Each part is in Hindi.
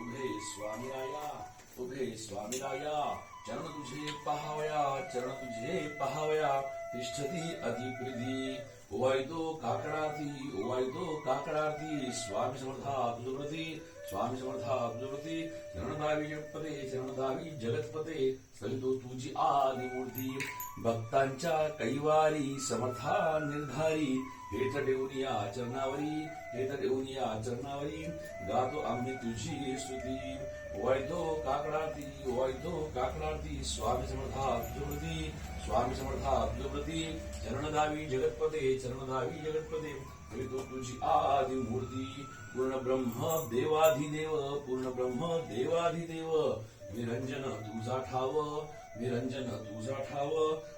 उभे स्वामी राया उभे चरण तुझे पहावया चरण तुझे पहावया तिष्ठती अधिकृती ओवायतो काकडार्थी ओवायतो काकडार्थी स्वामी समर्था अब्जुप्रती स्वामी समर्था अब्जुप्रती शरणदावी जगतपते शरणदावी जगतपते सवितो तुझी आदी मूर्ती भक्तांच्या कैवारी समर्था निर्धारी हेत ठेवून या चरणावरी हेत ठेवून या चरणावरी गातो आम्ही तुझी स्तुती. ओवायतो काकडार्थी ಇದ್ದು ಕಾಕನಾರ್ಥಿ ಸ್ವಾಮಿ ಸಮರ್ಥ ಅಬ್ದುವೃತಿ ಸ್ವಾಮಿ ಸಮರ್ಥ ಅಬ್ದುವೃತಿ ಚರಣಧಾವಿ ಜಗತ್ಪದೆ ಚರಣಧಾವಿ ಜಗತ್ಪದೆ ಕವಿತು ತುಜಿ ಆದಿ ಮೂರ್ತಿ ಪೂರ್ಣ ಬ್ರಹ್ಮ ದೇವಾಧಿದೇವ पूर्ण ब्रह्म देवाधिदेव निरंजन तुझा ठाव निरंजन तुझा ठाव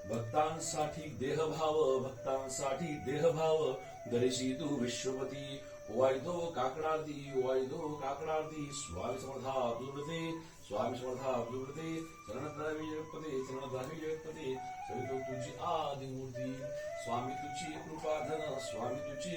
भक्तांसाठी देहभाव भक्तांसाठी देहभाव दर्शी तू विश्वपती ओवायतो काकडार्थी ओवायतो काकडार्थी स्वामी समर्था अब्जुप्रते स्वामी समर्था अब्जुप्रते चरणदावी जगतपते चरणदावी जगतपते, सवितो तुझी आदि मूर्ती स्वामी तुझी कृपाधन, स्वामी तुझी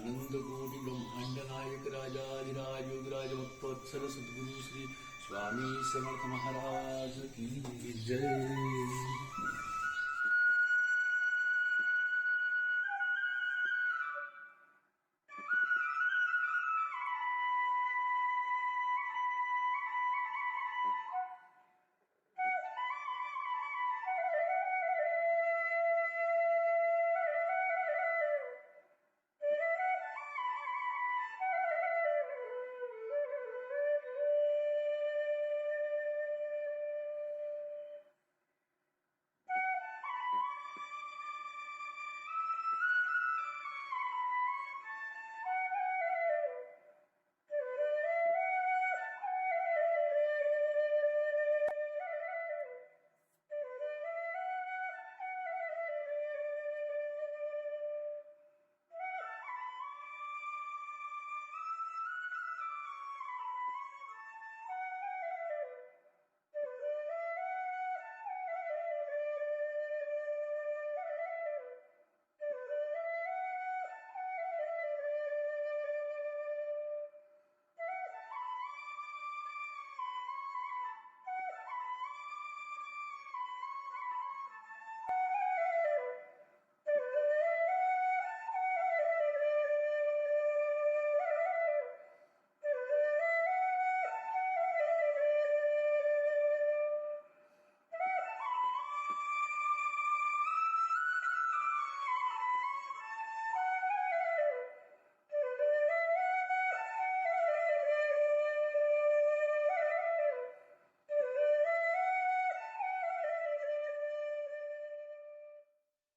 अनंतकोटि ब्रह्मांड नायक राजाधिराज योगराज भक्तोत्सव सद्गुरु श्री स्वामी समर्थ महाराज की जय।